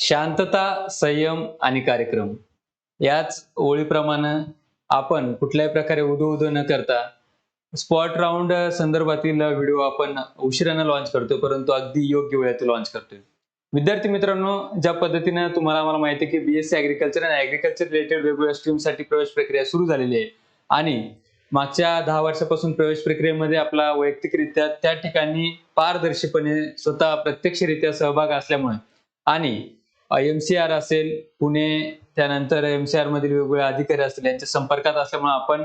शांतता संयम आणि कार्यक्रम. याच ओळीप्रमाणे आपण कुठल्याही प्रकारे उदो उदो न करता स्पॉट राऊंड संदर्भातील व्हिडिओ आपण उशिरानं लॉन्च करतो परंतु अगदी योग्य वेळेत लॉन्च करतोय. विद्यार्थी मित्रांनो ज्या पद्धतीनं तुम्हाला आम्हाला माहिती आहे की बीएससी अॅग्रिकल्चर आणि अॅग्रिकल्चर रिलेटेड वेगवेगळ्या स्ट्रीमसाठी प्रवेश प्रक्रिया सुरू झालेली आहे. आणि मागच्या दहा वर्षापासून प्रवेश प्रक्रियेमध्ये आपला वैयक्तिकरित्या त्या ठिकाणी पारदर्शीपणे स्वतः प्रत्यक्षरित्या सहभाग असल्यामुळे आणि एम सी आर असेल पुणे त्यानंतर एम सी आर मधील वेगवेगळे अधिकारी असतील यांच्या संपर्कात असल्यामुळे आपण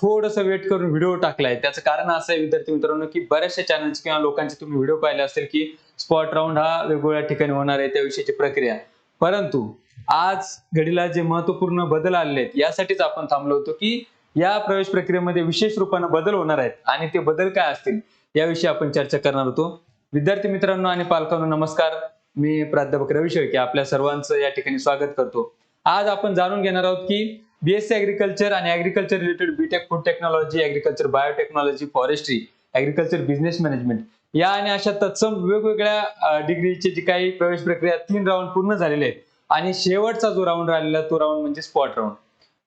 थोडस वेट करून व्हिडिओ टाकलाय. त्याचं कारण असं आहे विद्यार्थी मित्रांनो की बऱ्याचशा चॅनलचे किंवा लोकांचे तुम्ही व्हिडिओ पाहिले असेल की स्पॉट राऊंड हा वेगवेगळ्या ठिकाणी होणार आहे त्याविषयीची प्रक्रिया. परंतु आज घडीला जे महत्त्वपूर्ण बदल आलेले आहेत यासाठीच आपण थांबलो होतो की या प्रवेश प्रक्रियेमध्ये विशेष रूपानं बदल होणार आहेत आणि ते बदल काय असतील याविषयी आपण चर्चा करणार होतो. विद्यार्थी मित्रांनो आणि पालकांनो नमस्कार. मी प्राध्यापक रवी शेळके आपल्या सर्वांचं या ठिकाणी स्वागत करतो. आज आपण जाणून घेणार आहोत की बीएससी ऍग्रिकल्चर आणि agriculture related BTech food technology agriculture biotechnology forestry agriculture business management या आणि अशा तत्सम वेगवेगळ्या डिग्रीचे जी काही प्रवेश प्रक्रिया तीन राऊंड पूर्ण झालेले आहेत. आणि शेवटचा जो राऊंड राहिलेला तो राऊंड म्हणजे स्पॉट राऊंड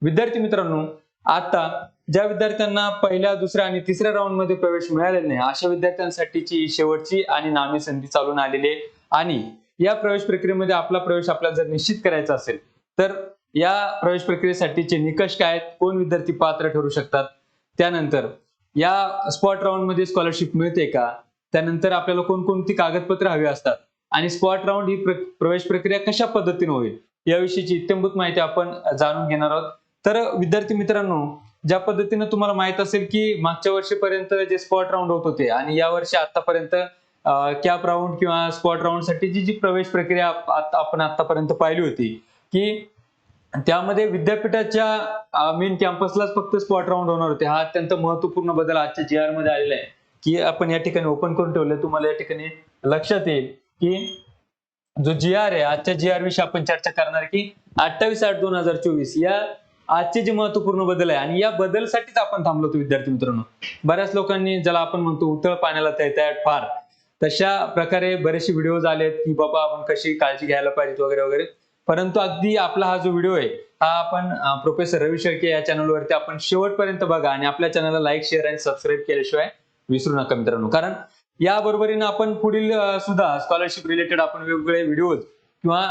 विद्यार्थी मित्रांनो आता ज्या विद्यार्थ्यांना पहिल्या दुसऱ्या आणि तिसऱ्या राऊंडमध्ये प्रवेश मिळालेला नाही अशा विद्यार्थ्यांसाठीची शेवटची आणि नामी संधी चालून आलेली आहे. आणि या प्रवेश प्रक्रियेमध्ये आपला प्रवेश आपल्याला जर निश्चित करायचा असेल तर या प्रवेश प्रक्रियेसाठीचे निकष काय आहेत? कोण विद्यार्थी पात्र ठरू शकतात? त्यानंतर या स्पॉट राऊंडमध्ये स्कॉलरशिप मिळते का? त्यानंतर आपल्याला कोणकोणती कागदपत्र हवी असतात? आणि स्पॉट राऊंड ही प्र- प्रवेश प्रक्रिया कशा पद्धतीने होईल? याविषयीची इत्यंभूत माहिती आपण जाणून घेणार आहोत. तर विद्यार्थी मित्रांनो ज्या पद्धतीनं तुम्हाला माहीत असेल की मागच्या वर्षीपर्यंत जे स्पॉट राऊंड होत होते आणि या वर्षी आतापर्यंत कॅप राऊंड किंवा स्पॉट राऊंडसाठी जी प्रवेश प्रक्रिया आपण आतापर्यंत पाहिली होती की त्यामध्ये विद्यापीठाच्या मेन कॅम्पसलाच फक्त स्पॉट राऊंड होणार होते. हा अत्यंत महत्त्वपूर्ण बदल आजच्या जी आरमध्ये आलेला आहे की आपण या ठिकाणी ओपन करून ठेवलं तुम्हाला या ठिकाणी लक्षात येईल की जो जी आर आहे आजच्या जी आर विषयी आपण चर्चा करणार की अठ्ठावीस आठ दोन हजार चोवीस या आजचे जे महत्त्वपूर्ण बदल आहे आणि या बदलसाठीच आपण थांबलो होतो विद्यार्थी मित्रांनो. बऱ्याच लोकांनी ज्याला आपण म्हणतो उतळ पाण्याला तयार फार तशा प्रकारे बरेचसे व्हिडिओज आलेत की बाबा आपण कशी काळजी घ्यायला पाहिजे वगैरे वगैरे. परंतु अगदी आपला हा जो व्हिडिओ आहे हा आपण प्रोफेसर रवी शेळके या चॅनलवरती आपण शेवटपर्यंत बघा आणि आपल्या चॅनलला लाईक शेअर आणि सबस्क्राईब केल्याशिवाय विसरू नका मित्रांनो. कारण या बरोबरीनं आपण पुढील सुद्धा स्कॉलरशिप रिलेटेड आपण वेगवेगळे व्हिडिओज किंवा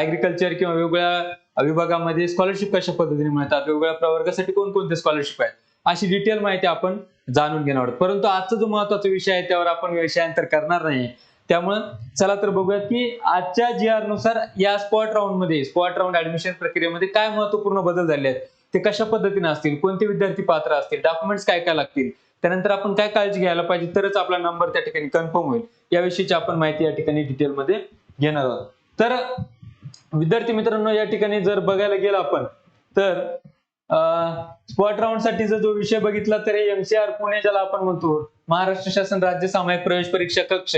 ऍग्रिकल्चर किंवा वेगवेगळ्या विभागामध्ये स्कॉलरशिप कशा पद्धतीने मिळतात वेगवेगळ्या प्रवर्गासाठी कोणकोणते स्कॉलरशिप आहेत अशी डिटेल माहिती आपण जाणून घेणार आहोत. परंतु आजचा जो महत्त्वाचा विषय आहे त्यावर आपण विषयांतर करणार नाही. त्यामुळं चला तर बघूयात की आजच्या जी आरनुसार या स्पॉट राऊंडमध्ये स्पॉट राऊंड ऍडमिशन प्रक्रियेमध्ये काय महत्त्वपूर्ण बदल झाले आहेत? ते कशा पद्धतीने असतील? कोणते विद्यार्थी पात्र असतील? डॉक्युमेंट्स काय काय लागतील? त्यानंतर आपण काय काळजी घ्यायला पाहिजे? तरच आपला नंबर त्या ठिकाणी कन्फर्म होईल. याविषयीची आपण माहिती या ठिकाणी डिटेलमध्ये घेणार आहोत. तर विद्यार्थी मित्रांनो या ठिकाणी जर बघायला गेलं आपण तर स्पॉट राऊंड साठीचा जो विषय बघितला तर एमसीआर पुणे ज्याला आपण म्हणतो. महाराष्ट्र शासन राज्य सामायिक प्रवेश परीक्षा कक्ष.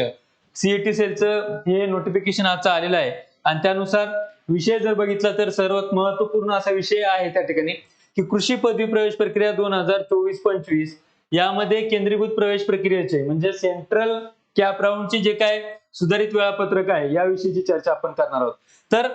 सीईटी सेलचं हे नोटिफिकेशन आजचं आलेलं आहे. आणि त्यानुसार विषय जर बघितला तर सर्वात महत्त्वपूर्ण असा विषय आहे त्या ठिकाणी की कृषी पदवी प्रवेश प्रक्रिया दोन हजार चोवीस पंचवीस यामध्ये केंद्रीभूत प्रवेश प्रक्रियेचे म्हणजे सेंट्रल कॅप राऊंडचे जे काय सुधारित वेळापत्रक आहे याविषयीची चर्चा आपण करणार आहोत. तर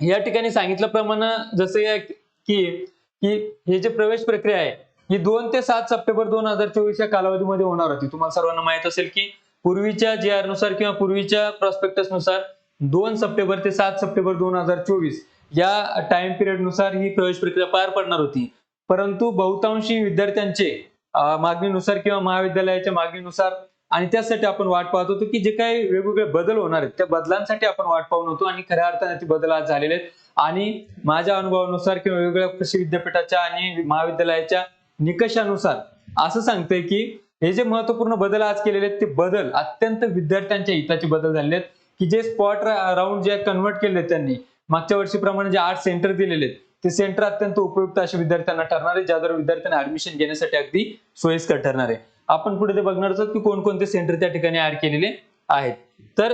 या ठिकाणी सांगितल्याप्रमाणे जसं या की की हे जे प्रवेश प्रक्रिया आहे ही दोन ते सात सप्टेंबर दोन हजार चोवीस या कालावधीमध्ये होणार होती. तुम्हाला सर्वांना माहीत असेल की पूर्वीच्या जी आरनुसार किंवा पूर्वीच्या प्रॉस्पेक्टसनुसार दोन सप्टेंबर ते सात सप्टेंबर दोन हजार चोवीस या टाइम पिरियडनुसार ही प्रवेश प्रक्रिया पार पडणार होती. परंतु बहुतांशी विद्यार्थ्यांचे मागणीनुसार किंवा महाविद्यालयाच्या मागणीनुसार आणि त्यासाठी आपण वाट पाहत होतो की जे काही वेगवेगळे बदल होणार आहेत त्या बदलांसाठी आपण वाट पाहून होतो आणि खऱ्या अर्थाने ते बदल आज झालेले आहेत. आणि माझ्या अनुभवानुसार किंवा वेगवेगळ्या कृषी विद्यापीठाच्या आणि महाविद्यालयाच्या निकषानुसार असं सांगतंय की हे जे महत्त्वपूर्ण बदल आज केलेले आहेत ते बदल अत्यंत विद्यार्थ्यांच्या हिताचे बदल झालेले आहेत. की जे स्पॉट राऊंड जे कन्वर्ट केले त्यांनी मागच्या वर्षीप्रमाणे जे आठ सेंटर दिलेले आहेत ते सेंटर अत्यंत उपयुक्त अशा विद्यार्थ्यांना ठरणार आहे ज्याद्वारे विद्यार्थ्यांना ऍडमिशन घेण्यासाठी अगदी सोयीस्कर ठरणार आहे. आपण पुढे ते बघणार आहोत की कोणकोणते सेंटर त्या ठिकाणी ऍड केलेले आहेत. तर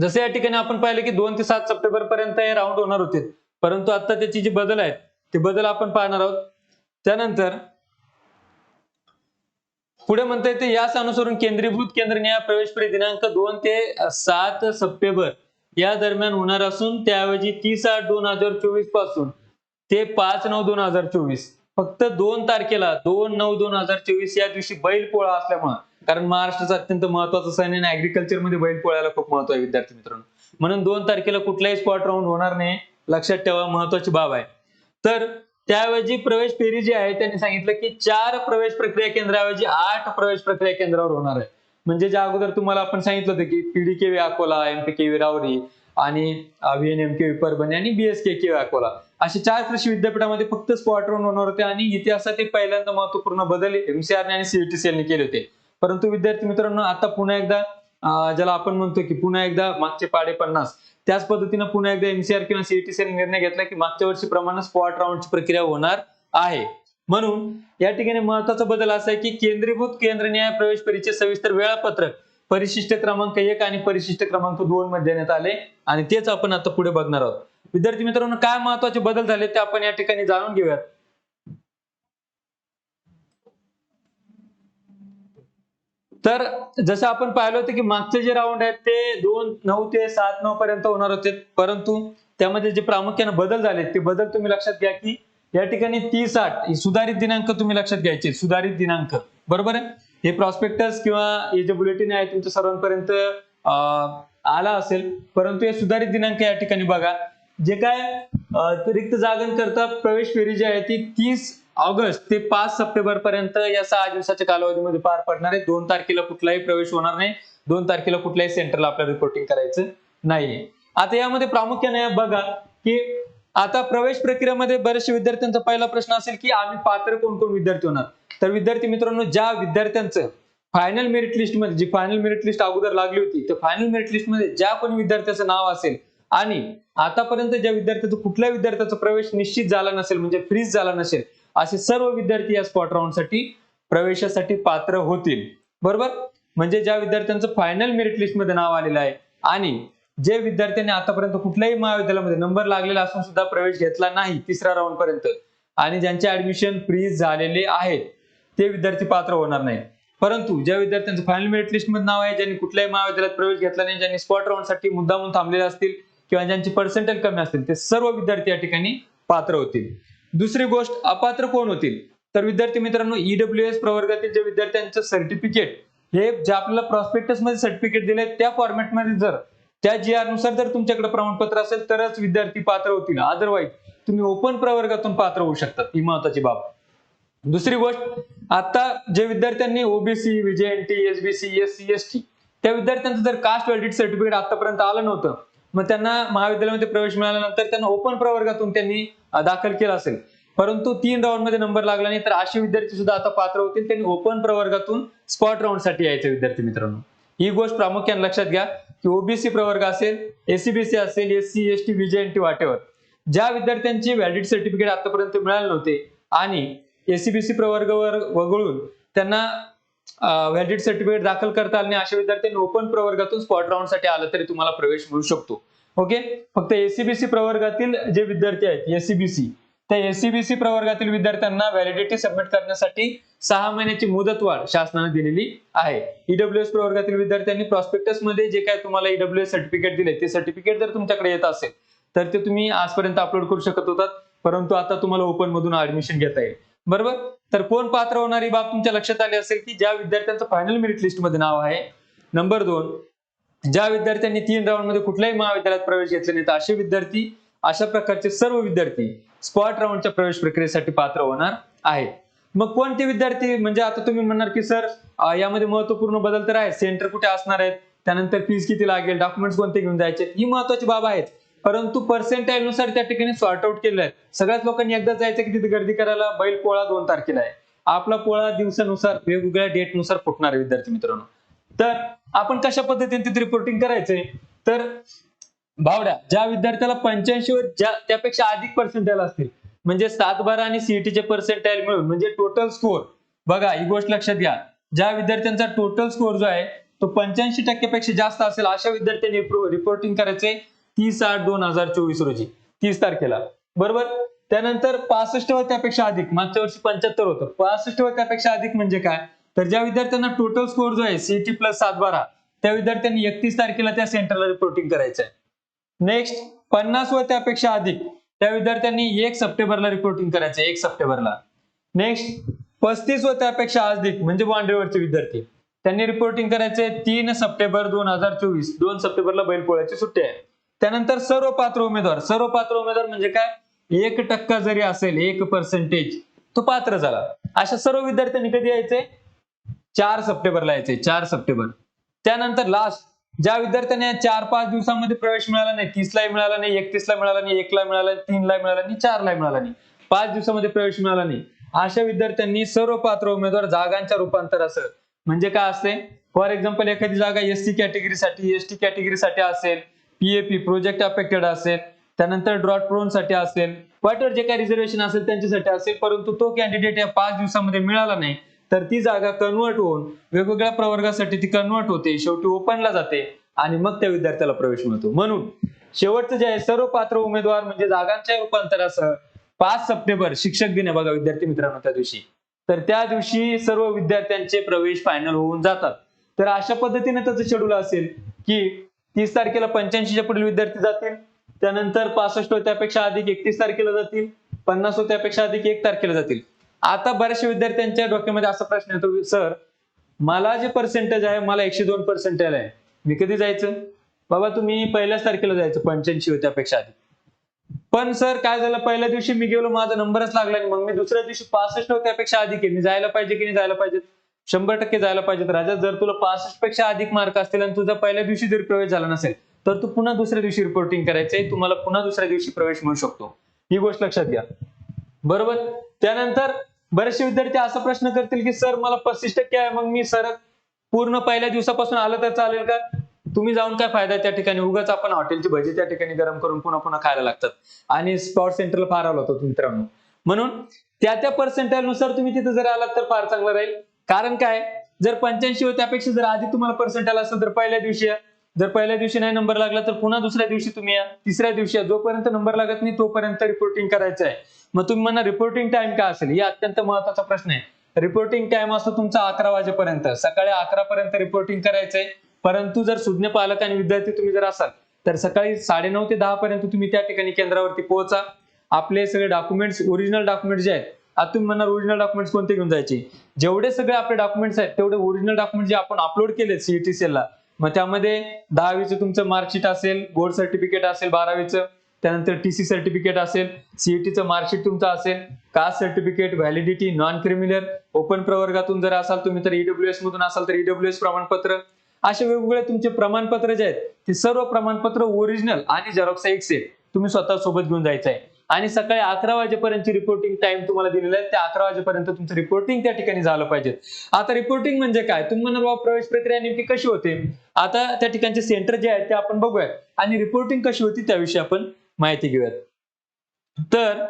जसे या ठिकाणी आपण पाहिलं की दोन ते सात सप्टेंबर पर्यंत हे राऊंड होणार होते. परंतु आता त्याची जी बदल आहेत ते बदल आपण पाहणार आहोत. त्यानंतर पुढे म्हणता येते याच अनुसरून केंद्रीभूत केंद्र न्याय प्रवेश परी दिनांक दोन ते सात सप्टेंबर या दरम्यान होणार असून त्याऐवजी तीस आठ दोन हजार चोवीसपासून ते पाच नऊ दोन हजार चोवीस. फक्त दोन तारखेला दोन नऊ दोन हजार चोवीस या दिवशी बैल पोळा असल्यामुळं. कारण महाराष्ट्राचा अत्यंत महत्त्वाचा सण आणि ऍग्रिकल्चरमध्ये बैल पोळ्याला खूप महत्त्व आहे विद्यार्थी मित्रांनो. म्हणून दोन तारखेला कुठलाही स्पॉट राऊंड होणार नाही लक्षात ठेवा महत्वाची बाब आहे. तर त्याऐवजी प्रवेश फेरी जी आहे त्यांनी सांगितलं की चार प्रवेश प्रक्रिया केंद्राऐवजी आठ प्रवेश प्रक्रिया केंद्रावर होणार आहे. म्हणजे ज्या अगोदर तुम्हाला आपण सांगितलं होतं की पीडीकेव्ही अकोला एमपी केवी रावरी आणि व्हीएनएमकेव्ही परभणी आणि बीएसके अकोला. असे चार कृषी विद्यापीठामध्ये फक्त स्पॉट राऊंड होणार होते आणि इतिहासातील पहिल्यांदा महत्त्वपूर्ण बदल एमसीआर आणि सीईटीसीएल केले होते. परंतु विद्यार्थी मित्रांनो आता पुन्हा एकदा ज्याला आपण म्हणतो की पुन्हा एकदा मागचे पाडे पन्नास. त्याच पद्धतीनं पुन्हा एकदा एमसीआर किंवा सीईटीसीएल निर्णय घेतला की मागच्या वर्षीप्रमाणे स्पॉट राऊंडची प्रक्रिया होणार आहे. म्हणून या ठिकाणी महत्त्वाचा बदल असा आहे की केंद्रीभूत केंद्रनिहाय प्रवेश परीक्षे सविस्तर वेळापत्रक परिशिष्ट क्रमांक एक आणि परिशिष्ट क्रमांक दोन मध्ये देण्यात आले. आणि तेच आपण आता पुढे बघणार आहोत. विद्यार्थी मित्रांनो काय महत्त्वाचे बदल झाले ते आपण या ठिकाणी जाणून घेऊयात. तर जसं आपण पाहिलं होतं की मागचे जे राऊंड आहेत ते दोन नऊ ते सात नऊ पर्यंत होणार होते. परंतु त्यामध्ये जे प्रामुख्याने बदल झाले ते बदल तुम्ही लक्षात घ्या की या ठिकाणी तीस आठ सुधारित दिनांक तुम्ही लक्षात घ्यायचे सुधारित दिनांक. बरोबर आहे? हे प्रॉस्पेक्टस किंवा हे जे बुलेटिन आहे तुमच्या सर्वांपर्यंत आला असेल. परंतु हे सुधारित दिनांक या ठिकाणी बघा. जे काय रिक्त जागांकरता प्रवेश फेरी जी आहे ती तीस ऑगस्ट ते पाच सप्टेंबर पर्यंत या सहा दिवसाच्या कालावधीमध्ये पार पडणार आहे. दोन तारखेला कुठलाही प्रवेश होणार नाही. दोन तारखेला कुठल्याही सेंटरला आपल्याला रिपोर्टिंग करायचं नाहीये. आता यामध्ये प्रामुख्याने बघा की आता प्रवेश प्रक्रियेमध्ये बरेचसे विद्यार्थ्यांचा पहिला प्रश्न असेल की आम्ही पात्र कोण कोण विद्यार्थी होणार? तर विद्यार्थी मित्रांनो ज्या विद्यार्थ्यांचं फायनल मेरिट लिस्टमध्ये जी फायनल मेरिट लिस्ट अगोदर लागली होती तर फायनल मेरिट लिस्टमध्ये ज्या कोणी विद्यार्थ्याचं नाव असेल आणि आतापर्यंत ज्या विद्यार्थ्याचा कुठल्या विद्यार्थ्याचा प्रवेश निश्चित झाला नसेल म्हणजे फ्रीज झाला नसेल असे सर्व विद्यार्थी या स्पॉट राऊंडसाठी प्रवेशासाठी पात्र होतील. बरोबर? म्हणजे ज्या विद्यार्थ्यांचं फायनल मेरिट लिस्टमध्ये नाव आलेलं आहे आणि जे विद्यार्थ्यांनी आतापर्यंत कुठल्याही महाविद्यालयामध्ये नंबर लागलेला असून सुद्धा प्रवेश घेतला नाही तिसऱ्या राऊंड पर्यंत आणि ज्यांचे ऍडमिशन फ्रीज झालेले आहेत ते विद्यार्थी पात्र होणार नाही परंतु ज्या विद्यार्थ्यांचं फायनल मेरिट लिस्टमध्ये नाव आहे ज्यांनी कुठल्याही महाविद्यालयात प्रवेश घेतला नाही ज्यांनी स्पॉट राऊंडसाठी म्हणून थांबलेले असतील किंवा ज्यांची पर्सेंटेज कमी असतील ते सर्व विद्यार्थी या ठिकाणी पात्र होतील. दुसरी गोष्ट अपात्र कोण होतील? तर विद्यार्थी मित्रांनो ईडब्ल्यू एस प्रवर्गातील जे विद्यार्थ्यांचं सर्टिफिकेट हे जे आपल्याला प्रॉस्पेक्टसमध्ये सर्टिफिकेट दिले त्या फॉर्मॅटमध्ये जर त्या जी आरनुसार जर तुमच्याकडे प्रमाणपत्र असेल तरच विद्यार्थी पात्र होतील. अदरवाईज तुम्ही ओपन प्रवर्गातून पात्र होऊ शकतात. ही महत्वाची बाब. दुसरी गोष्ट आता जे विद्यार्थ्यांनी OBC VJNT SBC S C S T त्या विद्यार्थ्यांचं जर कास्ट व्हॅलिडिटी सर्टिफिकेट आतापर्यंत आलं नव्हतं मग त्यांना महाविद्यालयामध्ये प्रवेश मिळाल्यानंतर त्यांना ओपन प्रवर्गातून त्यांनी दाखल केला असेल. परंतु तीन राऊंडमध्ये नंबर लागला नाही तर असे विद्यार्थी सुद्धा आता पात्र होतील. त्यांनी ओपन प्रवर्गातून स्पॉट राऊंडसाठी यायचे विद्यार्थी मित्रांनो. ही गोष्ट प्रामुख्याने लक्षात घ्या की ओबीसी प्रवर्ग असेल एसीबीसी असेल S C S T VJNT वाटेवर ज्या विद्यार्थ्यांची व्हॅलिड सर्टिफिकेट आतापर्यंत मिळाले नव्हते आणि एसीबीसी प्रवर्गावर वगळून त्यांना व्हॅलिड सर्टिफिकेट दाखल करता आले नाही अशा विद्यार्थ्यांनी ओपन प्रवर्गातून स्पॉट राऊंडसाठी आलं तरी तुम्हाला प्रवेश मिळू शकतो. ओके? फक्त एसीबीसी प्रवर्गातील जे विद्यार्थी आहेत एसीबीसी त्या एसीबीसी प्रवर्गातील विद्यार्थ्यांना व्हॅलिडिटी सबमिट करण्यासाठी सहा महिन्याची मुदतवाढ शासनाने दिलेली आहे. ईडब्ल्यूएस प्रवर्गातील विद्यार्थ्यांनी प्रॉस्पेक्टसमध्ये जे काय तुम्हाला ईडब्ल्यूएस सर्टिफिकेट दिले ते सर्टिफिकेट जर तुमच्याकडे येत असेल तर ते तुम्ही आजपर्यंत अपलोड करू शकत होतात परंतु आता तुम्हाला ओपन मधून ऍडमिशन घेता येईल. बरोबर? तर कोण पात्र होणारी बाब तुमच्या लक्षात आली असेल की ज्या विद्यार्थ्यांचं फायनल मेरिट लिस्टमध्ये नाव आहे नंबर दोन ज्या विद्यार्थ्यांनी तीन राऊंडमध्ये कुठल्याही महाविद्यालयात प्रवेश घेतले नाही तर असे विद्यार्थी अशा प्रकारचे सर्व विद्यार्थी स्पॉट राऊंडच्या प्रवेश प्रक्रियेसाठी पात्र होणार आहेत. मग कोणते विद्यार्थी म्हणजे आता तुम्ही म्हणणार की सर यामध्ये महत्त्वपूर्ण बदल तर आहे सेंटर कुठे असणार आहेत? त्यानंतर फीज किती लागेल? डॉक्युमेंट्स कोणते घेऊन जायचे? ही महत्वाची बाब आहेत. परंतु पर्सेंटाईल नुसार त्या ठिकाणी सॉर्ट आउट केलेलं आहे. सगळ्याच लोकांनी एकदा जायचं की तिथे गर्दी करायला बैल पोळा दोन तारखेला आहे. आपला पोळा दिवसानुसार वेगवेगळ्या डेटनुसार फुटणार आहे विद्यार्थी मित्रांनो. तर आपण कशा पद्धतीने तिथे रिपोर्टिंग करायचंय? तर भावड्या ज्या विद्यार्थ्याला पंच्याऐंशीवर ज्या त्यापेक्षा अधिक पर्सेंटाईल असतील म्हणजे सात बारा आणि सीईटीचे पर्सेंटाईल मिळून म्हणजे टोटल स्कोअर बघा ही गोष्ट लक्षात घ्या. ज्या विद्यार्थ्यांचा टोटल स्कोअर जो आहे तो पंच्याऐंशी टक्क्यापेक्षा जास्त असेल अशा विद्यार्थ्यांनी रिपोर्टिंग करायचे तीस आठ दोन हजार चोवीस रोजी तीस तारखेला. बरोबर? त्यानंतर पासष्ट व त्यापेक्षा अधिक मागच्या वर्षी पंच्याहत्तर होतं. पासष्ट व त्यापेक्षा अधिक म्हणजे काय? तर ज्या विद्यार्थ्यांना टोटल स्कोर जो आहे सीईटी प्लस सात बारा त्या विद्यार्थ्यांनी एकतीस तारखेला त्या सेंटरला रिपोर्टिंग करायचं आहे नेक्स्ट पन्नास व त्यापेक्षा अधिक त्या विद्यार्थ्यांनी एक सप्टेंबरला रिपोर्टिंग करायचं एक सप्टेंबरला. नेक्स्ट पस्तीस व त्यापेक्षा अधिक म्हणजे बाउंड्रीवरचे विद्यार्थी त्यांनी रिपोर्टिंग करायचे तीन सप्टेंबर दोन हजार चोवीस दोन सप्टेंबरला बैलपोळ्याची सुट्टी आहे. त्यानंतर सर्व पात्र उमेदवार सर्व पात्र उमेदवार म्हणजे काय? एक टक्का जरी असेल एक पर्सेंटेज तो पात्र झाला. अशा सर्व विद्यार्थ्यांनी कधी यायचे चार सप्टेंबरला यायचे चार सप्टेंबर. त्यानंतर लास्ट ज्या विद्यार्थ्यांना चार पाच दिवसामध्ये प्रवेश मिळाला नाही तीसलाही मिळाला नाही एकतीसला मिळाला नाही एकला मिळाला नाही तीनला मिळाला नाही चारला मिळाला नाही पाच दिवसामध्ये प्रवेश मिळाला नाही. अशा विद्यार्थ्यांनी सर्व पात्र उमेदवार जागांच्या रूपांतर असं म्हणजे काय असते? फॉर एक्झाम्पल एखादी जागा एसटी कॅटेगरीसाठी एसटी कॅटेगरीसाठी असेल पीएपी प्रोजेक्ट अफेक्टेड असेल त्यानंतर ड्रॉट प्रोनसाठी असेल वाटर जे काही रिझर्वेशन असेल त्यांच्यासाठी असेल परंतु तो कॅन्डिडेट या पाच दिवसामध्ये मिळाला नाही तर ती जागा कन्वर्ट होऊन वेगवेगळ्या प्रवर्गासाठी ती कन्वर्ट होते. शेवटी ओपनला जाते आणि मग त्या विद्यार्थ्याला प्रवेश मिळतो. म्हणून शेवटचं जे आहे सर्व पात्र उमेदवार म्हणजे जागांच्या रूपांतरासह पाच सप्टेंबर शिक्षक दिन आहे बघा विद्यार्थी मित्रांनो त्या दिवशी. तर त्या दिवशी सर्व विद्यार्थ्यांचे प्रवेश फायनल होऊन जातात. तर अशा पद्धतीने त्याचं शेड्यूल असेल की तीस तारखेला पंच्याऐंशीच्या पुढील विद्यार्थी जातील. त्यानंतर पासष्ट त्यापेक्षा अधिक एकतीस तारखेला जातील. पन्नास व त्यापेक्षा अधिक एक तारखेला जातील. आता बऱ्याचशा विद्यार्थ्यांच्या डोक्यामध्ये असा प्रश्न येतो सर मला जे पर्सेंटेज आहे मला एकशे दोन पर्सेंटेज आहे. मी कधी जायचं? बाबा तुम्ही पहिल्याच तारखेला जायचं पंच्याऐंशी व त्यापेक्षा अधिक पण सर काय झालं? पहिल्या दिवशी मी गेलो माझा नंबरच लागला नाही. मग मी दुसऱ्या दिवशी पासष्ट होत्यापेक्षा अधिक आहे मी जायला पाहिजे की नाही जायला पाहिजे? शंभर टक्के जायला पाहिजेत. राजा जर तुला पासष्टपेक्षा अधिक मार्क असतील आणि तुझा पहिल्या दिवशी जर प्रवेश झाला नसेल तर तू पुन्हा दुसऱ्या दिवशी रिपोर्टिंग करायचंय. तुम्हाला पुन्हा दुसऱ्या दिवशी प्रवेश मिळू शकतो. ही गोष्ट लक्षात घ्या. बरोबर? त्यानंतर बरेचसे विद्यार्थी असा प्रश्न करतील की सर मला पस्तीस टक्के आहे मग मी सर पूर्ण पहिल्या दिवसापासून आलं तर चालेल का? तुम्ही जाऊन काय फायदा त्या ठिकाणी? उगाच आपण हॉटेलची भजी त्या ठिकाणी गरम करून पुन्हा पुन्हा खायला लागतात. आणि स्पॉट सेंटरला फार आलो होतो मित्रांनो. म्हणून त्या त्या पर्सेंटेजनुसार तुम्ही तिथे जर आलात तर फार चांगलं राहील. कारण काय? जर पंच्याऐंशी व त्यापेक्षा जर आधी तुम्हाला पर्सेंटेज असेल तर पहिल्या दिवशी या. जर पहिल्या दिवशी नाही नंबर लागला तर पुन्हा दुसऱ्या दिवशी तुम्ही या. तिसऱ्या दिवशी या. जोपर्यंत नंबर लागत नाही तोपर्यंत रिपोर्टिंग करायचं आहे. मग तुम्ही म्हणा रिपोर्टिंग टाइम काय असेल? हे अत्यंत महत्त्वाचा प्रश्न आहे. रिपोर्टिंग टाइम असतो तुमचा अकरा वाजेपर्यंत. सकाळी अकरा पर्यंत रिपोर्टिंग करायचंय. परंतु जर सुज्ञ पालक आणि विद्यार्थी तुम्ही जर असाल तर सकाळी साडेनऊ ते दहा पर्यंत तुम्ही त्या ठिकाणी केंद्रावरती पोहोचा. आपले सगळे डॉक्युमेंट्स ओरिजिनल डॉक्युमेंट्स जे आहेत आता तुम्ही म्हणणार ओरिजिनल डॉक्युमेंट्स कोणते घेऊन जायचे? जेवढे सगळे आपले डॉक्युमेंट्स आहेत तेवढे ओरिजिनल डॉक्युमेंट जे आपण अपलोड केले सीईटीसीएल ला मग त्यामध्ये दहावीचं तुमचं मार्कशीट असेल गोल्ड सर्टिफिकेट असेल बारावीचं त्यानंतर टी सी सर्टिफिकेट असेल सीईटीचं मार्कशीट तुमचं असेल caste certificate validity non criminal open प्रवर्गातून जर असाल तुम्ही तर ईडब्ल्यू एस मधून असाल तर ईडब्ल्यू एस प्रमाणपत्र. असे वेगवेगळे तुमचे प्रमाणपत्र जे आहेत ते सर्व प्रमाणपत्र ओरिजिनल आणि झेरॉक्स एक सेट तुम्ही स्वतः सोबत घेऊन जायचं आहे. आणि सकाळी अकरा वाजेपर्यंतची रिपोर्टिंग टाइम तुम्हाला दिलेला आहे. त्या अकरा वाजेपर्यंत तुमचं रिपोर्टिंग त्या ठिकाणी झालं पाहिजे. आता रिपोर्टिंग म्हणजे काय? तुम्ही बाबा प्रवेश प्रक्रिया नेमकी कशी होते? आता त्या ठिकाणचे सेंटर जे आहेत ते आपण बघूयात. आणि रिपोर्टिंग कशी होती त्याविषयी आपण माहिती घेऊयात. तर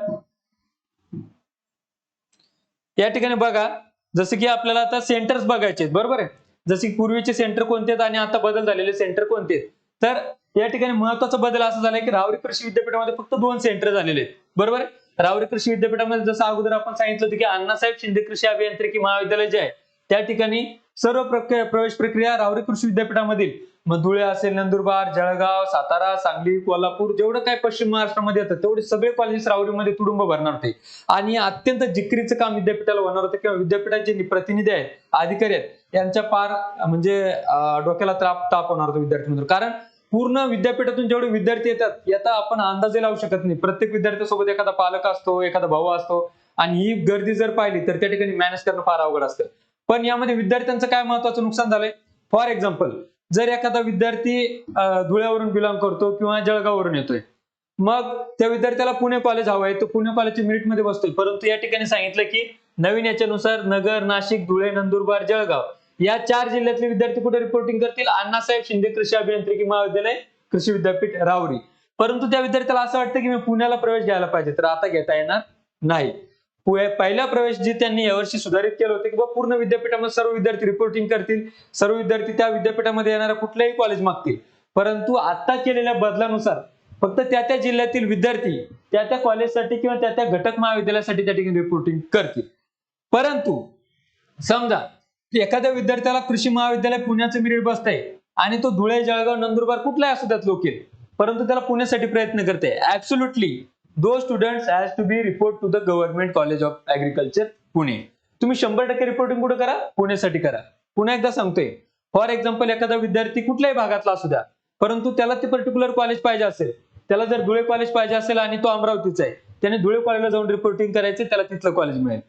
या ठिकाणी बघा जसं की आपल्याला आता सेंटर्स बघायचे आहेत बरोबर आहे? जसे की पूर्वीचे सेंटर कोणते आहेत आणि आता बदल झालेले सेंटर कोणते आहेत? तर या ठिकाणी महत्त्वाचा बदल असा झाला की रावरी कृषी विद्यापीठामध्ये फक्त दोन सेंटर झालेले आहेत बरोबर आहे? रावरी कृषी विद्यापीठामध्ये जसं अगोदर आपण सांगितलं होतं की अण्णासाहेब शिंदे कृषी अभियांत्रिकी महाविद्यालय जे आहे त्या ठिकाणी सर्व प्रक्रिया प्रवेश प्रक्रिया रावरी कृषी विद्यापीठामधील मग धुळे असेल नंदुरबार जळगाव सातारा सांगली कोल्हापूर जेवढं काय पश्चिम महाराष्ट्रामध्ये येतं तेवढे सगळे कॉलेजेस रावरीमध्ये तुडुंब भरणार होते. आणि अत्यंत जिक्रीचं काम विद्यापीठाला होणार होतं किंवा विद्यापीठाचे प्रतिनिधी आहेत अधिकारी आहेत यांच्या पार म्हणजे डोक्याला ताप ताप होणार होता विद्यार्थी कारण पूर्ण विद्यापीठातून जेवढे विद्यार्थी येतात याचा आपण अंदाजे लावू शकत नाही. प्रत्येक विद्यार्थ्यासोबत एखादा पालक असतो एखादा भाऊ असतो आणि ही गर्दी जर पाहिली तर त्या ठिकाणी मॅनेज करणं फार अवघड असतं. पण यामध्ये विद्यार्थ्यांचं काय महत्वाचं नुकसान झालंय? फॉर एक्झाम्पल जर एखादा विद्यार्थी धुळ्यावरून बिलॉंग करतो किंवा जळगाववरून येतोय मग त्या विद्यार्थ्याला पुणे कॉलेज हवं आहे. तो पुणे कॉलेजच्या मेरिटमध्ये बसतोय. परंतु या ठिकाणी सांगितलं की नवीन याच्यानुसार नगर नाशिक धुळे नंदुरबार जळगाव या चार जिल्ह्यातले विद्यार्थी कुठे रिपोर्टिंग करतील? अण्णासाहेब शिंदे कृषी अभियांत्रिकी महाविद्यालय कृषी विद्यापीठ रावरी. परंतु त्या विद्यार्थ्याला असं वाटतं की मी पुण्याला प्रवेश घ्यायला पाहिजे. तर आता घेता येणार नाही. पहिला प्रवेश जे त्यांनी यावर्षी सुधारित केलं होतं की पूर्ण विद्यापीठामध्ये सर्व विद्यार्थी रिपोर्टिंग करतील. सर्व विद्यार्थी त्या विद्यापीठामध्ये येणाऱ्या कुठल्याही कॉलेज मागतील. परंतु आता केलेल्या बदलानुसार फक्त त्या त्या जिल्ह्यातील विद्यार्थी त्या त्या कॉलेजसाठी किंवा त्या त्या घटक महाविद्यालयासाठी त्या ठिकाणी रिपोर्टिंग करतील. परंतु समजा की एखाद्या विद्यार्थ्याला कृषी महाविद्यालय पुण्याचं मिरिट बसतंय आणि तो धुळे जळगाव नंदुरबार कुठलाही असू त्यात लोकेल परंतु त्याला पुण्यासाठी प्रयत्न करते absolutely though student has to be report to the government college of agriculture Pune तुम्ही शंभर टक्के रिपोर्टिंग कुठे करा? पुण्यासाठी करा. पुन्हा एकदा सांगतोय. फॉर एक्झाम्पल एखादा विद्यार्थी कुठल्याही भागातला असू द्या परंतु त्याला ते पर्टिक्युलर कॉलेज पाहिजे असेल त्याला जर धुळे कॉलेज पाहिजे असेल आणि तो अमरावतीचा आहे त्याने धुळे कॉलेजला जाऊन रिपोर्टिंग करायचे त्याला तिथलं कॉलेज मिळेल.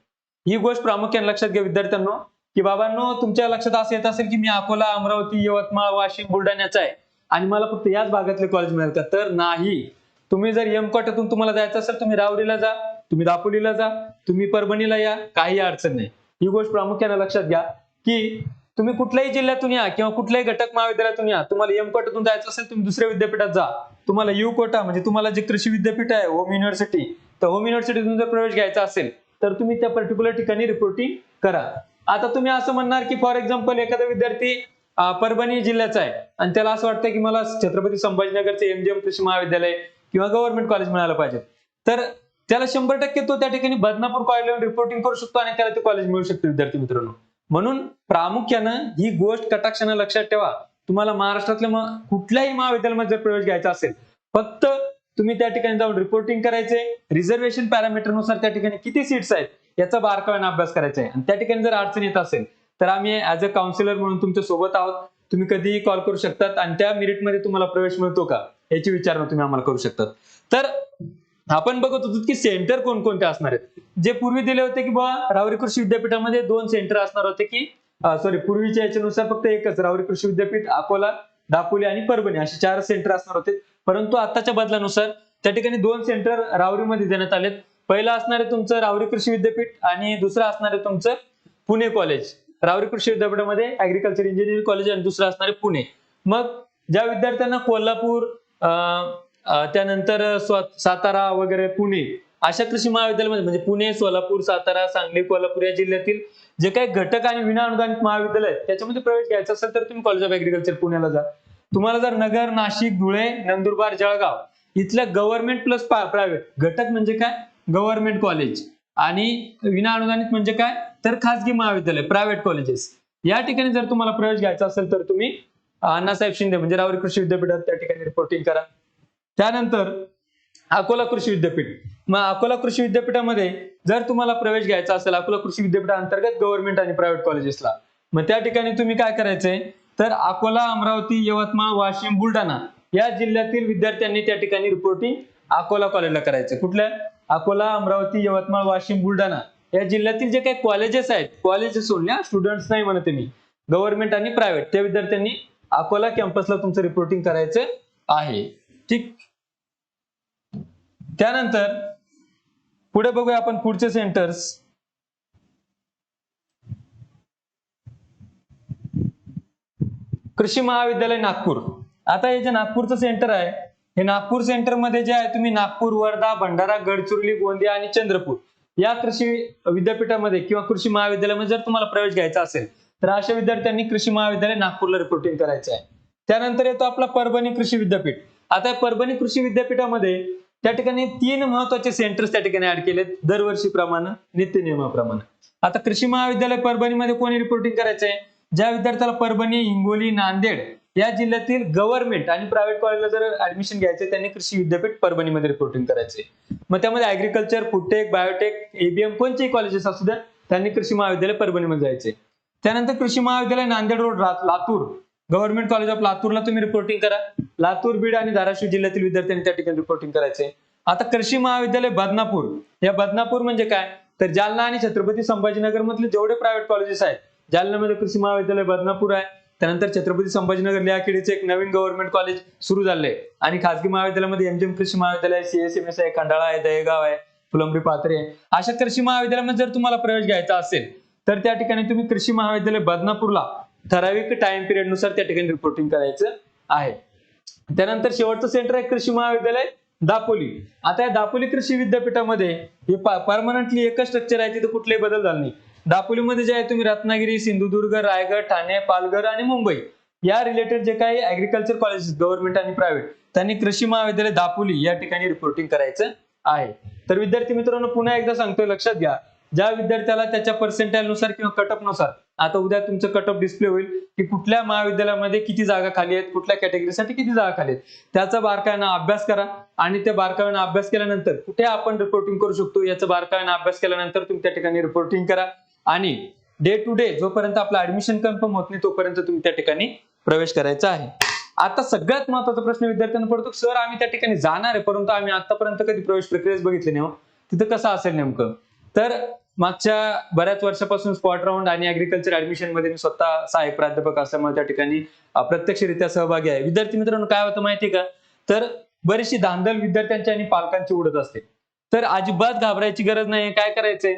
ही गोष्ट प्रामुख्याने लक्षात घ्या विद्यार्थ्यांना की बाबांनो तुमच्या लक्षात असं येत असेल की मी अकोला अमरावती यवतमाळ वाशिम बुलढाण्याचा आहे आणि मला फक्त याच भागातले कॉलेज मिळेल का? तर नाही. तुम्ही जर एम तुम्हाला जायचं असेल तुम्ही रावरीला जा तुम्ही दापोलीला जा तुम्ही परभणीला या काही अडचण नाही. ही गोष्ट प्रामुख्याने लक्षात घ्या की तुम्ही कुठल्याही जिल्ह्यातून या किंवा कुठल्याही घटक महाविद्यालयातून या तुम्हाला एम कोटातून जायचं असेल तुम्ही दुसऱ्या विद्यापीठात जा. तुम्हाला यू कोटा म्हणजे तुम्हाला जे कृषी विद्यापीठ आहे होम युनिव्हर्सिटी तर होम युनिव्हर्सिटीतून जर प्रवेश घ्यायचा असेल तर तुम्ही त्या पर्टिक्युलर ठिकाणी रिपोर्टिंग करा. आता तुम्ही असं म्हणणार की फॉर एक्झाम्पल एखादा विद्यार्थी परभणी जिल्ह्याचा आहे आणि त्याला असं वाटतं की मला छत्रपती संभाजीनगरचे एमजीएम कृषी महाविद्यालय किंवा गव्हर्नमेंट कॉलेज मिळालं पाहिजे. तर त्याला शंभर टक्के तो त्या ठिकाणी बदनापूर कॉलेजला रिपोर्टिंग करू शकतो आणि त्याला ते कॉलेज मिळू शकते विद्यार्थी मित्रांनो. म्हणून प्रामुख्यानं ही गोष्ट कटाक्षानं लक्षात ठेवा. तुम्हाला महाराष्ट्रातल्या मा, कुठल्याही महाविद्यालयामध्ये जर प्रवेश घ्यायचा असेल फक्त तुम्ही त्या ठिकाणी जाऊन रिपोर्टिंग करायचे. रिझर्वेशन पॅरामीटरनुसार त्या ठिकाणी किती सीट्स आहेत याचा बारकाव्यानं अभ्यास करायचा आहे. आणि त्या ठिकाणी जर अडचण येत असेल तर आम्ही ऍज अ काउन्सिलर म्हणून तुमच्यासोबत आहोत. तुम्ही कधीही कॉल करू शकतात आणि त्या मेरिटमध्ये तुम्हाला प्रवेश मिळतो का? याची विचारणा तुम्ही आम्हाला करू शकतात. तर आपण बघत होतो की सेंटर कोणकोणते असणार आहेत. जे पूर्वी दिले होते की बाबा रावरी कृषी विद्यापीठामध्ये दोन सेंटर असणार होते की सॉरी पूर्वीच्या याच्यानुसार फक्त एकच रावरी कृषी विद्यापीठ अकोला दापोली आणि परभणी असे चार सेंटर असणार होते. परंतु आताच्या बदलानुसार त्या ठिकाणी दोन सेंटर रावरीमध्ये देण्यात आलेत. पहिलं असणार आहे तुमचं रावरी कृषी विद्यापीठ आणि दुसरं असणार आहे तुमचं पुणे कॉलेज रावरी कृषी विद्यापीठामध्ये अॅग्रिकल्चर इंजिनिअरिंग कॉलेज आणि दुसरं असणार आहे पुणे. मग ज्या विद्यार्थ्यांना कोल्हापूर त्यानंतर सातारा वगैरे पुणे. अशा कृषी महाविद्यालयामध्ये म्हणजे पुणे सोलापूर सातारा सांगली कोल्हापूर या जिल्ह्यातील जे काही घटक आणि विना अनुदानित महाविद्यालय आहेत त्याच्यामध्ये प्रवेश घ्यायचा असेल तर तुम्ही कॉलेज ऑफ ऍग्रिकल्चर पुण्याला जा. तुम्हाला जर नगर नाशिक धुळे नंदुरबार जळगाव इथल्या गव्हर्नमेंट प्लस प्रायव्हेट घटक म्हणजे काय? गव्हर्नमेंट कॉलेज आणि विना अनुदानित म्हणजे काय? तर खासगी महाविद्यालय प्रायव्हेट कॉलेजेस या ठिकाणी जर तुम्हाला प्रवेश घ्यायचा असेल तर तुम्ही अण्णासाहेब शिंदे म्हणजे रावरी कृषी विद्यापीठात त्या ठिकाणी रिपोर्टिंग करा. त्यानंतर अकोला कृषी विद्यापीठ. मग अकोला कृषी विद्यापीठामध्ये जर तुम्हाला प्रवेश घ्यायचा असेल अकोला कृषी विद्यापीठाअंतर्गत गव्हर्नमेंट आणि प्रायव्हेट कॉलेजेसला मग त्या ठिकाणी तुम्ही काय करायचंय तर अकोला अमरावती यवतमाळ वाशिम बुलढाणा या जिल्ह्यातील विद्यार्थ्यांनी त्या ठिकाणी रिपोर्टिंग अकोला कॉलेजला करायचं. कुठल्या? अकोला अमरावती यवतमाळ वाशिम बुलढाणा या जिल्ह्यातील जे काही कॉलेजेस आहेत कॉलेजेस सोडल्या स्टुडंट्स नाही म्हणते मी. गव्हर्नमेंट आणि प्रायव्हेट त्या विद्यार्थ्यांनी अकोला कॅम्पसला तुमचं रिपोर्टिंग करायचं आहे. ठीक? त्यानंतर पुढे बघूया आपण पुढचे सेंटर्स कृषी महाविद्यालय नागपूर. आता हे जे नागपूरचं सेंटर आहे हे नागपूर सेंटरमध्ये जे आहे तुम्ही नागपूर वर्धा भंडारा गडचिरोली गोंदिया आणि चंद्रपूर या कृषी विद्यापीठामध्ये किंवा कृषी महाविद्यालयामध्ये जर तुम्हाला प्रवेश घ्यायचा असेल तर अशा विद्यार्थ्यांनी कृषी महाविद्यालय नागपूरला रिपोर्टिंग करायचं आहे. त्यानंतर येतो आपला परभणी कृषी विद्यापीठ. आता परभणी कृषी विद्यापीठामध्ये त्या ठिकाणी तीन महत्त्वाचे सेंटर्स त्या ठिकाणी ऍड केलेत. दरवर्षीप्रमाणे नित्य नियमाप्रमाणे आता कृषी महाविद्यालय परभणीमध्ये कोणी रिपोर्टिंग करायचंय? ज्या विद्यार्थ्याला परभणी हिंगोली नांदेड या जिल्ह्यातील गव्हर्नमेंट आणि प्रायव्हेट कॉलेजला जर ऍडमिशन घ्यायचे त्यांनी कृषी विद्यापीठ परभणीमध्ये रिपोर्टिंग करायचे मग त्यामध्ये agriculture food tech biotech ABM कोणतेही कॉलेजेस असू द्या त्यांनी कृषी महाविद्यालय परभणीमध्ये जायचे त्यानंतर कृषी महाविद्यालय Nanded road Latur. Government college of लातूरला तुम्ही रिपोर्टिंग करा. लातूर बीड आणि धाराशिव जिल्ह्यातील विद्यार्थ्यांनी त्या ठिकाणी रिपोर्टिंग करायचे. आता कृषी महाविद्यालय बदनापूर. या बदनापूर म्हणजे काय? तर जालना आणि छत्रपती संभाजीनगर मधले जेवढे प्रायव्हेट कॉलेजेस आहेत जालन्यामध्ये कृषी महाविद्यालय बदनापूर आहे. त्यानंतर छत्रपती संभाजीनगर लिहाखेडीचे एक नवीन गव्हर्नमेंट कॉलेज सुरू झाले. आणि खासगी महाविद्यालयामध्ये एमजीएम कृषी महाविद्यालय सीएसएमएस आहे खंडाळा आहे दहेगाव आहे फुलंबरी पात्रे आहे. अशा कृषी महाविद्यालयामध्ये जर तुम्हाला प्रवेश घ्यायचा असेल तर त्या ठिकाणी तुम्ही कृषी महाविद्यालय बदनापूरला ठराविक टाइम पिरियडनुसार त्या ठिकाणी रिपोर्टिंग करायचं आहे. त्यानंतर शेवटचं सेंटर आहे कृषी महाविद्यालय दापोली. आता या दापोली कृषी विद्यापीठामध्ये हे परमनंटली एकच स्ट्रक्चर आहे तिथे कुठलेही बदल झाला नाही. दापोलीमध्ये जे आहे तुम्ही रत्नागिरी सिंधुदुर्ग रायगड ठाणे पालघर आणि मुंबई या रिलेटेड जे काही अॅग्रिकल्चर कॉलेजेस गव्हर्नमेंट आणि प्रायव्हेट त्यांनी कृषी महाविद्यालय दापोली या ठिकाणी रिपोर्टिंग करायचं आहे. तर विद्यार्थी मित्रांनो पुन्हा एकदा सांगतोय लक्षात घ्या. ज्या विद्यार्थ्याला त्याच्या पर्सेंटाईलनुसार किंवा कटअपनुसार आता उद्या तुमचं कटअप डिस्प्ले होईल की कुठल्या महाविद्यालयामध्ये किती जागा खाली आहेत कुठल्या कॅटेगरीसाठी किती जागा खाली आहेत. त्याचा बारकाईनं अभ्यास करा आणि त्या बारकाईनं अभ्यास केल्यानंतर कुठे आपण रिपोर्टिंग करू शकतो याचा बारकाईनं अभ्यास केल्यानंतर तुम्ही त्या ठिकाणी रिपोर्टिंग करा. आणि डे टू डे जोपर्यंत आपलं ऍडमिशन कन्फर्म होत नाही तोपर्यंत तुम्ही त्या ठिकाणी प्रवेश करायचा आहे. आता सगळ्यात महत्त्वाचा प्रश्न विद्यार्थ्यांना पडतो सर आम्ही त्या ठिकाणी जाणार आहे परंतु आम्ही आतापर्यंत कधी प्रवेश प्रक्रियेच बघितली नाही हो. तिथं कसं असेल नेमकं? तर मागच्या बऱ्याच वर्षापासून स्पॉट राऊंड आणि अॅग्रिकल्चर ऍडमिशनमध्ये मी स्वतः सहाय्यक प्राध्यापक असल्यामुळे त्या ठिकाणी प्रत्यक्षरित्या सहभागी आहे. विद्यार्थी मित्रांनो काय होतं माहिती का? तर बरीचशी धांदल विद्यार्थ्यांची आणि पालकांची उडत असते. तर अजिबात घाबरायची गरज नाही काय करायचंय?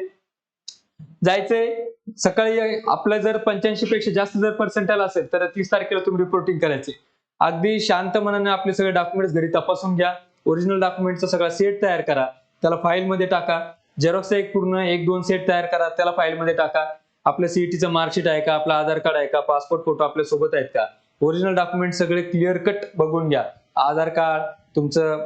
जायचंय. सकाळी आपलं जर पंच्याऐंशी पेक्षा जास्त जर पर्सेंटाईल असेल तर तीस तारखेला तुम्ही रिपोर्टिंग करायचे अगदी शांत मनाने आपले सगळे डॉक्युमेंट्स घरी तपासून घ्या. ओरिजिनल डॉक्युमेंटचा सगळा सेट तयार करा. त्याला फाईलमध्ये टाका. झेरॉक्सचा एक पूर्ण एक दोन सेट तयार करा त्याला फाईलमध्ये टाका. आपलं सीईटीचं मार्कशीट आहे का आपलं आधार कार्ड आहे का पासपोर्ट फोटो आपल्यासोबत आहेत का? ओरिजिनल डॉक्युमेंट सगळे क्लिअर कट बघून घ्या. आधार कार्ड तुमचं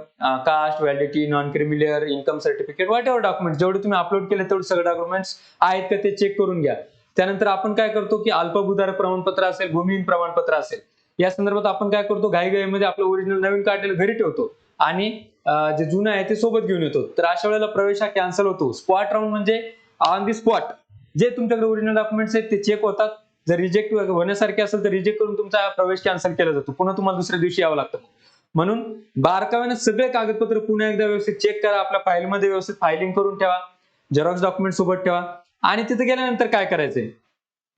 caste validity non creamy layer income certificate whatever document जेवढे तुम्ही अपलोड केले तेवढे सगळे डॉक्युमेंट्स आहेत का ते चेक करून घ्या. त्यानंतर आपण काय करतो की अल्पभूधार प्रमाणपत्र असेल भूमिहीन प्रमाणपत्र असेल. या संदर्भात आपण काय करतो घाईघाईमध्ये आपलं ओरिजिनल नवीन काढलेलं घरी ठेवतो. आणि जे जुनं आहे ते सोबत घेऊन येतो. तर अशा वेळेला प्रवेश हा कॅन्सल होतो. स्पॉट राऊंड म्हणजे ऑन दी स्पॉट जे तुमच्याकडे ओरिजिनल डॉक्युमेंट्स आहेत ते चेक होतात. जर रिजेक्ट होण्यासारखे असेल तर रिजेक्ट करून तुमचा प्रवेश कॅन्सल केला जातो. पुन्हा तुम्हाला दुसऱ्या दिवशी यावं लागतं म्हणून बारकाव्याने सगळे कागदपत्र पुन्हा एकदा व्यवस्थित चेक करा. आपल्या फाईलमध्ये व्यवस्थित फायलिंग करून ठेवा. झेरॉक्स डॉक्युमेंट सोबत ठेवा. आणि तिथे गेल्यानंतर काय करायचंय?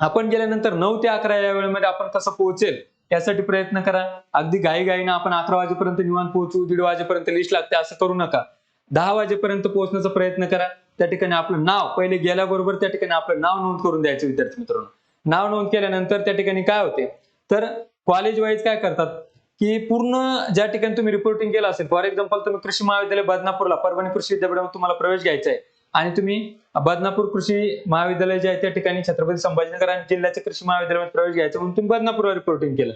आपण गेल्यानंतर नऊ ते अकरा या वेळेमध्ये आपण कसं पोहोचेल? यासाठी प्रयत्न करा. अगदी घाई घाईनं आपण अकरा वाजेपर्यंत निवांत पोहोचू दीड वाजेपर्यंत लिस्ट लागते असं करू नका. दहा वाजेपर्यंत पोहोचण्याचा प्रयत्न करा. त्या ठिकाणी आपलं नाव पहिले गेल्याबरोबर त्या ठिकाणी आपलं नाव नोंद करून द्यायचं विद्यार्थी मित्रांनो. नाव नोंद केल्यानंतर त्या ठिकाणी काय होते? तर कॉलेज वाईज काय करतात? की पूर्ण ज्या ठिकाणी तुम्ही रिपोर्टिंग केलं असेल फॉर एक्झाम्पल तुम्ही कृषी महाविद्यालय बदनापूरला परभणी कृषी विद्यापीठामध्ये तुम्हाला प्रवेश घ्यायचा आहे. आणि तुम्ही बदनापूर कृषी महाविद्यालय जे आहे त्या ठिकाणी छत्रपती संभाजीनगर आणि जिल्ह्याच्या कृषी महाविद्यालयात प्रवेश घ्यायचा म्हणून तुम्ही बदनापूरवर रिपोर्टिंग केलं.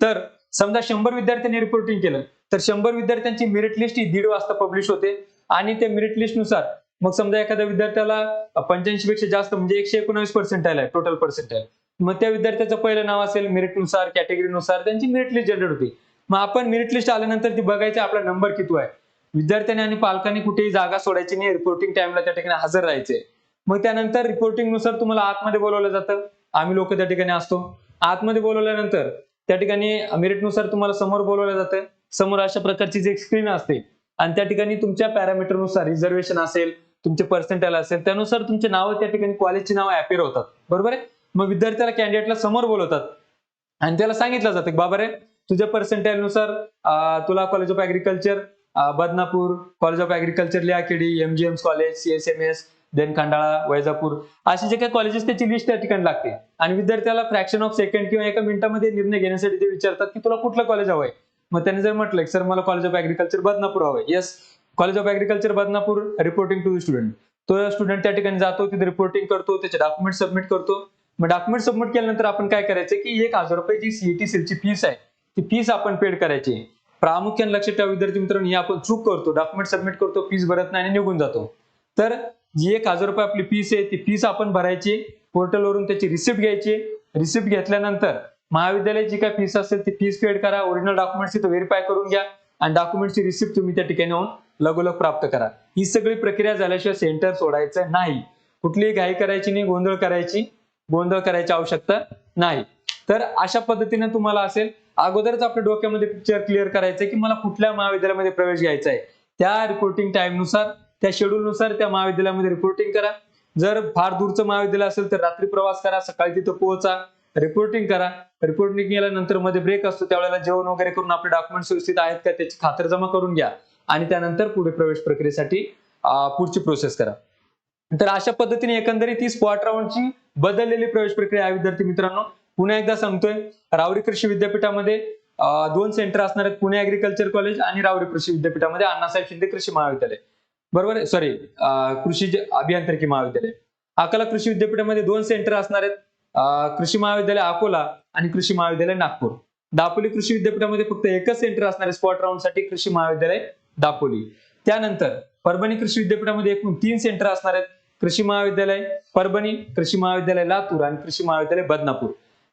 तर समजा शंभर विद्यार्थ्यांनी रिपोर्टिंग केलं तर शंभर विद्यार्थ्यांची मेरिट लिस्ट ही दीड वाजता पब्लिश होते. आणि त्या मेरिट लिस्टनुसार मग समजा एखाद्या विद्यार्थ्याला पंच्याऐंशी पेक्षा जास्त म्हणजे एकशे एकोणावीस पर्सेंट आहे टोटल पर्सेंट आहे मग त्या विद्यार्थ्याचं पहिलं नाव असेल मेरिटनुसार कॅटेगरीनुसार त्यांची मेरिट लिस्ट जनरेट होती. मग आपण मेरिट लिस्ट आल्यानंतर ती बघायची आपला नंबर किती आहे. विद्यार्थ्यांनी आणि पालकांनी कुठेही जागा सोडायची नाही. रिपोर्टिंग टाइमला त्या ठिकाणी हजर राहायचे. मग त्यानंतर रिपोर्टिंगनुसार तुम्हाला आतमध्ये बोलवलं जातं. आम्ही लोक त्या ठिकाणी असतो. आतमध्ये बोलवल्यानंतर त्या ठिकाणी मेरिटनुसार तुम्हाला समोर बोलवलं जातं. समोर अशा प्रकारची जी स्क्रीन असते आणि त्या ठिकाणी तुमच्या पॅरामीटरनुसार रिझर्वेशन असेल तुमचे पर्सेंटाईल असेल त्यानुसार तुमचे नावं त्या ठिकाणी कॉलेजची नावं अपेअर होतात. बरोबर आहे? मग विद्यार्थ्याला कॅन्डिडेटला समोर बोलवतात. आणि त्याला सांगितलं जातं की बाबा रे तुझ्या पर्सेंटाईल नुसार तुला college of agriculture Badnapur college of agriculture Liyakhedi MGM's college CSMS then Khandala Vaijapur. असे जे काही कॉलेजेस त्याची लिस्ट त्या ठिकाणी लागते. आणि विद्यार्थ्याला फ्रॅक्शन ऑफ सेकंड किंवा एका मिनिटामध्ये निर्णय घेण्यासाठी ते विचारतात की तुला कुठलं कॉलेज हवंय? मग त्याने जर म्हटलं सर मला कॉलेज ऑफ ऍग्रिकल्चर बदनापूर हवंय. Yes college of agriculture Badnapur reporting to student तो स्टुडंट त्या ठिकाणी जातो तिथे रिपोर्टिंग करतो त्याचे डॉक्युमेंट सबमिट करतो. मग डॉक्युमेंट सबमिट केल्यानंतर आपण काय करायचं की एक हजार रुपये जी सीईटी सेलची फीस आहे. ती फीस आपण पेड करायची. प्रामुख्याने लक्षात ठेवा विद्यार्थी मित्रांनो. आपण चूक करतो. डॉक्युमेंट सबमिट करतो फीस भरत नाही आणि निघून जातो. तर जी एक हजार रुपये आपली फीस आहे ती फीस आपण भरायची. पोर्टलवरून त्याची रिसिप्ट घ्यायची. रिसिप्ट घेतल्यानंतर महाविद्यालयाची काय फीस असेल ती फीस पेड करा. ओरिजिनल डॉक्युमेंट्स तिथं व्हेरीफाय करून घ्या. आणि डॉक्युमेंटची रिसिप्ट तुम्ही त्या ठिकाणी येऊन लगोलग प्राप्त करा. ही सगळी प्रक्रिया झाल्याशिवाय सेंटर सोडायचं नाही. कुठलीही घाई करायची नाही गोंधळ करायची गोंधळ करायची आवश्यकता नाही. तर अशा पद्धतीने तुम्हाला असेल अगोदरच आपल्या डोक्यामध्ये पिक्चर क्लिअर करायचं की मला कुठल्या महाविद्यालयामध्ये प्रवेश घ्यायचा आहे त्या रिपोर्टिंग टाइमनुसार त्या शेड्यूल नुसार त्या महाविद्यालयामध्ये रिपोर्टिंग करा. जर फार दूरचं महाविद्यालय असेल तर रात्री प्रवास करा सकाळी तिथं पोहोचा रिपोर्टिंग करा. रिपोर्टिंग केल्यानंतरमध्ये ब्रेक असतो त्यावेळेला जेवण वगैरे करून आपले डॉक्युमेंट्स व्यवस्थित आहेत का त्याची खातरजमा करून घ्या. आणि त्यानंतर पुढे प्रवेश प्रक्रियेसाठी पुढची प्रोसेस करा. तर अशा पद्धतीने एकंदरीत ही स्पॉट राऊंडची बदललेली प्रवेश प्रक्रिया आहे विद्यार्थी मित्रांनो. पुन्हा एकदा सांगतोय रावरी कृषी विद्यापीठामध्ये दोन सेंटर असणार आहेत पुणे अॅग्रिकल्चर कॉलेज आणि रावरी कृषी विद्यापीठामध्ये अण्णासाहेब शिंदे कृषी महाविद्यालय. बरोबर सॉरी कृषी अभियांत्रिकी महाविद्यालय. अकोला कृषी विद्यापीठामध्ये दोन सेंटर असणार आहेत कृषी महाविद्यालय अकोला आणि कृषी महाविद्यालय नागपूर. दापोली कृषी विद्यापीठामध्ये फक्त एकच सेंटर असणार आहे स्पॉट राऊंडसाठी कृषी महाविद्यालय दापोली. त्यानंतर परभणी कृषी विद्यापीठामध्ये एकूण तीन सेंटर असणार आहेत कृषी महाविद्यालय परभणी कृषी महाविद्यालय लातूर आणि कृषी महाविद्यालय बदनापूर.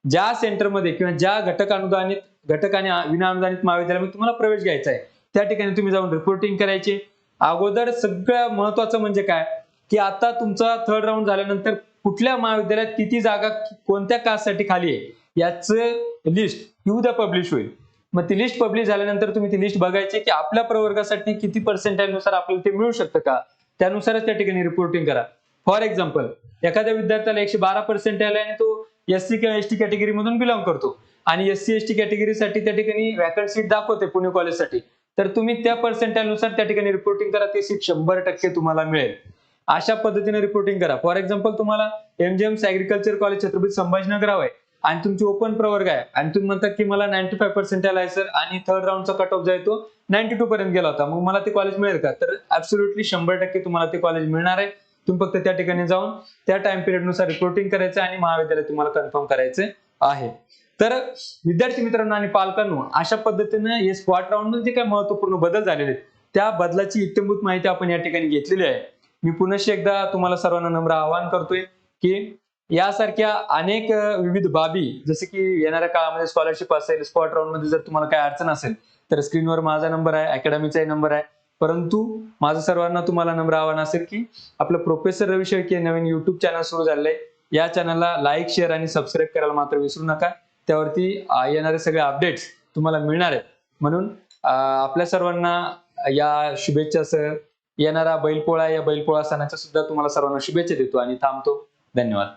ज्या सेंटरमध्ये किंवा ज्या घटक अनुदानित घटक आणि विना अनुदानित महाविद्यालयामध्ये तुम्हाला प्रवेश घ्यायचा आहे त्या ठिकाणी तुम्ही जाऊन रिपोर्टिंग करायचे. अगोदर सगळ्या महत्वाचं म्हणजे काय? की आता तुमचा थर्ड राऊंड झाल्यानंतर कुठल्या महाविद्यालयात किती जागा कोणत्या कास्टसाठी खाली आहे याचं लिस्ट ही उद्या पब्लिश होईल. मग ती लिस्ट पब्लिश झाल्यानंतर तुम्ही ती लिस्ट बघायची की आपल्या प्रवर्गासाठी किती पर्सेंटेजनुसार आपल्याला ते मिळू शकतं का? त्यानुसारच त्या ठिकाणी रिपोर्टिंग करा. फॉर एक्झाम्पल एखाद्या विद्यार्थ्याला एकशे बारा पर्सेंट आले आणि तो एस सी किंवा एस टी कॅटेगरी मधून बिलॉंग करतो. आणि एस सी एस टी कॅटेगरीसाठी त्या ठिकाणी वॅकंट सीट दाखवते पुणे कॉलेजसाठी तर तुम्ही त्या पर्सेंटानुसार त्या ठिकाणी रिपोर्टिंग करा ते सीट शंभर टक्के तुम्हाला मिळेल. अशा पद्धतीने रिपोर्टिंग करा. फॉर एक्झाम्पल तुम्हाला MGM's agriculture college Chhatrapati Sambhajinagar हवं आहे आणि तुमची ओपन प्रवर्ग आहे. आणि तुम्ही म्हणतात की मला नाईन्टी फाय आला आहे सर आणि थर्ड राऊंडचा कट ऑफ जो आहे तो नाईन्टी टू पर्यंत गेला होता. मग मला ते कॉलेज मिळेल का? तर ऍब्सोल्युटली शंभर टक्के तुम्हाला ते कॉलेज मिळणार आहे. तुम्ही फक्त त्या ठिकाणी जाऊन त्या टाइम पिरियडनुसार रिपोर्टिंग करायचं आणि महाविद्यालय तुम्हाला कन्फर्म करायचे आहे. तर विद्यार्थी मित्रांनो आणि पालकांनो अशा पद्धतीने हे स्क्वॉट राऊंड जे काही महत्त्वपूर्ण बदल झालेले आहेत त्या बदलाची इत्यंभूत माहिती आपण या ठिकाणी घेतलेली आहे. मी पुनश्च एकदा तुम्हाला सर्वांना नम्र आवाहन करतोय की यासारख्या अनेक विविध बाबी जसे की येणाऱ्या काळामध्ये स्कॉलरशिप असेल स्पॉट राऊंडमध्ये जर तुम्हाला काय अडचण असेल तर स्क्रीनवर माझा नंबर आहे अकॅडमीचाही नंबर आहे. परंतु माझं सर्वांना तुम्हाला नम्र आव्हान असेल की आपलं प्रोफेसर रवी शेळके नवीन युट्यूब चॅनल सुरू झालंय या चॅनलला लाईक शेअर आणि सबस्क्राईब करायला मात्र विसरू नका. त्यावरती येणारे सगळे अपडेट्स तुम्हाला मिळणार आहेत. म्हणून आपल्या सर्वांना या शुभेच्छासह येणारा बैलपोळा या बैलपोळा सणाच्या सुद्धा तुम्हाला सर्वांना शुभेच्छा देतो आणि थांबतो. धन्यवाद.